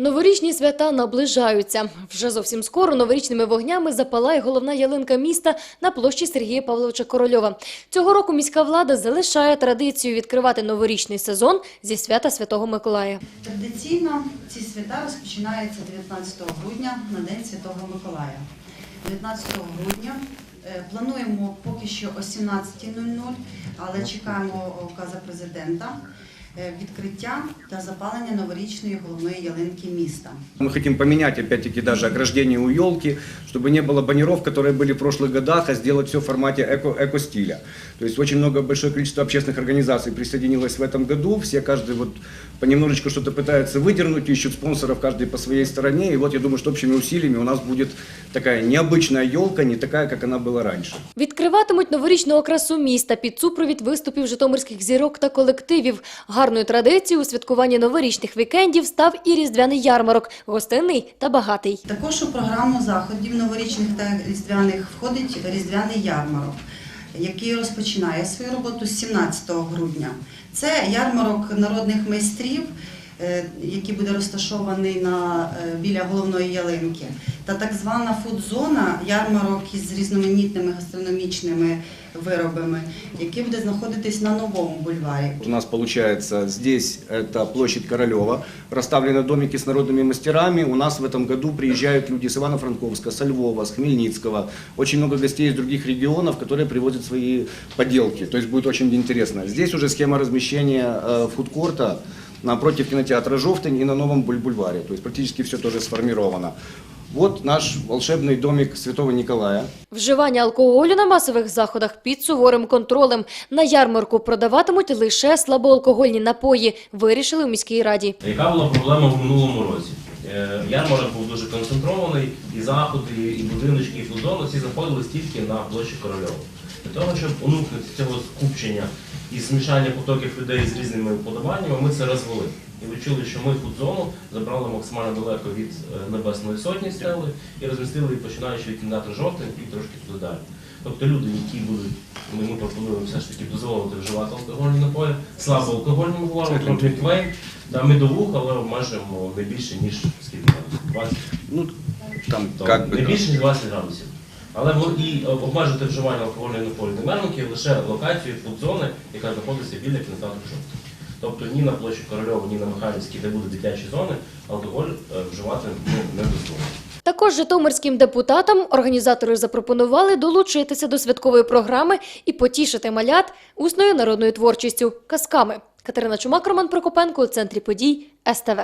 Новорічні свята наближаються. Вже зовсім скоро новорічними вогнями запалає головна ялинка міста на площі Сергія Павловича Корольова. Цього року міська влада залишає традицію відкривати новорічний сезон зі свята Святого Миколая. Традиційно ці свята розпочинаються 19 грудня на День Святого Миколая. 19 грудня е, плануємо поки що о 17.00, але чекаємо указа президента відкриття та запалення новорічної головної ялинки міста. Мы хотим поменять, опять-таки, даже ограждение у елки, чтобы не было баннеров, которые были в прошлых годах, а сделать все в формате эко- эко-стиля. То есть очень много, большое количество общественных организаций присоединилось в этом году. Все, каждый вот понемножечку что-то пытается выдернуть, ищут спонсоров каждый по своей стороне. И вот я думаю, что общими усилиями у нас будет такая необычная елка, не такая, как она была раньше. Відкриватимуть новорічну окрасу міста під супровід виступів житомирських зірок та колективів. Гарною традицією у святкуванні новорічних вікендів став і різдвяний ярмарок, гостинний та багатий. Також у програму заходів новорічних та різдвяних входить різдвяний ярмарок, який розпочинає свою роботу з 17 грудня. Це ярмарок народних майстрів, який буде розташований на, е, біля головної ялинки, та так звана фудзона, ярмарок із різноманітними гастрономічними виробами, який буде знаходитись на новому бульварі. У нас получается здесь это площадь Королева, расставлены домики с народными мастерами. У нас в этом году приезжают люди с Ивано-Франковска, со Львова, с Хмельницкого. Очень много гостей из других регионов, которые привозят свои поделки. То есть будет очень интересно. Здесь уже схема размещения э, фудкорта напротив кинотеатра «Жовтень» и на новом буль- бульваре. То есть практически все тоже сформировано. Вот наш волшебный домик Святого Николая. Вживання алкоголю на масових заходах під суворим контролем. На ярмарку продаватимуть лише слабоалкогольні напої, вирішили у міській раді. Яка була проблема в минулому році? Е, Ярмарок був дуже концентрований, і заходи, і будиночки, і фудзони всі знаходились тільки на площі Корольова. Для того, щоб уникнути цього скупчення і змішання потоків людей з різними вподобаннями, ми це розвели. І відчули, що ми фудзону забрали максимально далеко від е, Небесної Сотні стели і розмістили, її, починаючи від кімнати жовтень і трошки туди далі. Тобто люди, які будуть, ми, пропонуємо все ж таки дозволити вживати алкогольні напої, слабо алкогольні ми говоримо, трохи квейн, та медовух, але обмежуємо не більше, ніж скільки градусів? 20, Ну, там то не більше, ніж 20 градусів. Але і е, обмежити вживання алкогольної напої Демерники лише локацію фудзони, яка знаходиться біля кінотеатру «Жовтий». Тобто ні на площі Корольова, ні на Михайлівській, де будуть дитячі зони, алкоголь е, вживати не дозволено. Також житомирським депутатам організатори запропонували долучитися до святкової програми і потішити малят усною народною творчістю казками. Катерина Чумак, Роман Прокопенко у центрі подій СТВ.